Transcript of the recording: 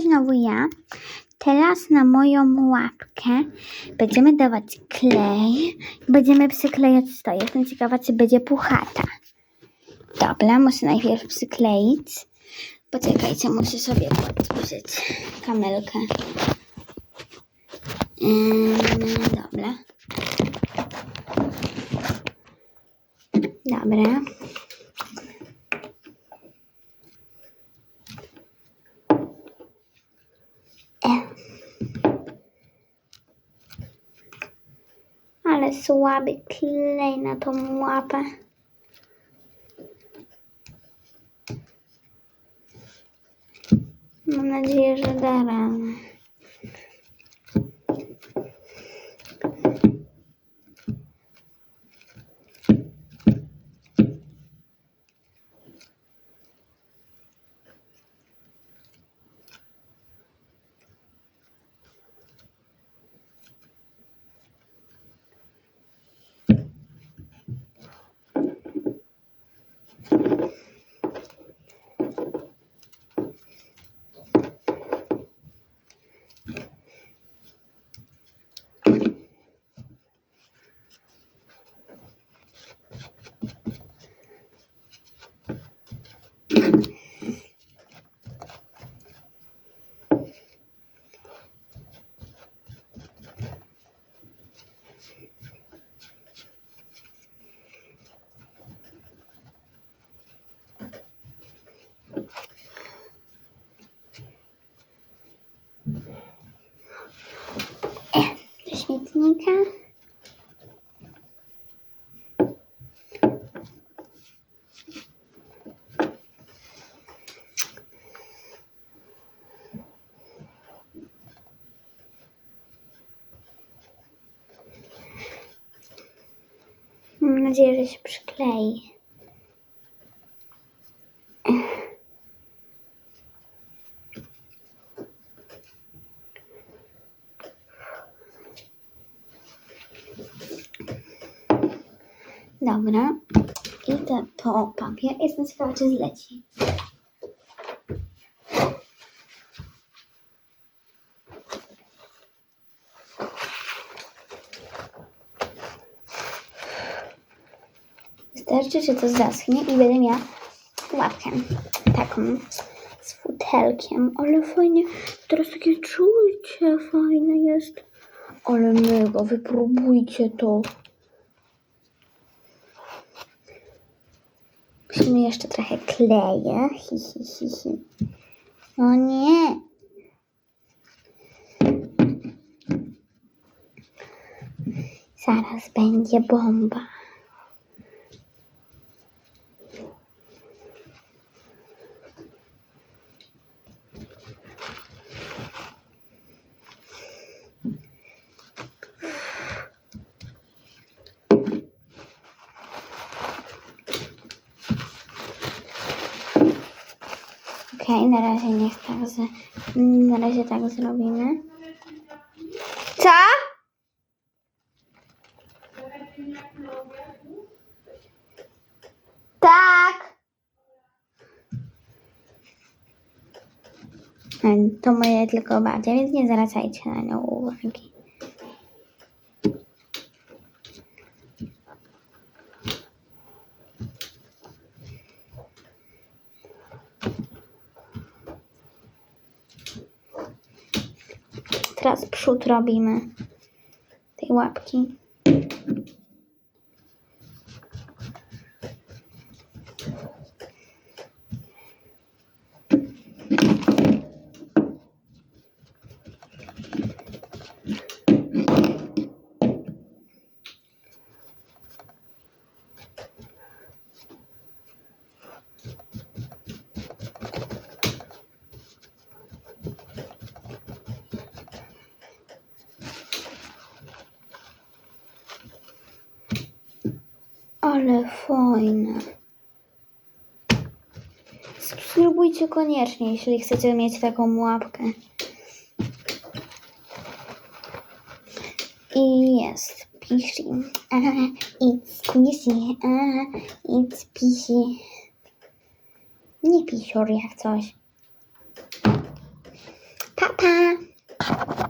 znowu ja. Teraz na moją łapkę będziemy dawać klej. Będziemy przyklejać to. Jestem ciekawa, czy będzie puchata. Dobra, muszę najpierw przykleić. Poczekajcie, muszę sobie podłożyć kamelkę. Ym, dobra. Dobra. E. Ale słaby klej na tą łapę. Mam nadzieję, że da radę. Śmietnika. Mam nadzieję, że się przyklei. Dobra. Idę po papier. Jestem ciekawa, czy zleci. Wystarczy, że to zaschnie i będę miała łapkę taką z futelkiem. Ale fajnie. Teraz takie czujcie fajne jest. Ale mega, wypróbujcie to. Musimy jeszcze trochę kleję. Hi, hi, hi, hi. O nie. Zaraz będzie bomba. Okej, na razie niech tak z... Na razie tak zrobimy. Co? Tak. Mm, To moje tylko babcia, więc nie zwracajcie na nią uwagi. Teraz przód robimy tej łapki. Ale fajne. Spróbujcie koniecznie, jeśli chcecie mieć taką łapkę. I jest pisi. Uh, it's pisi. Uh, it's pisi. Nie pisior jak coś. Papa! Pa.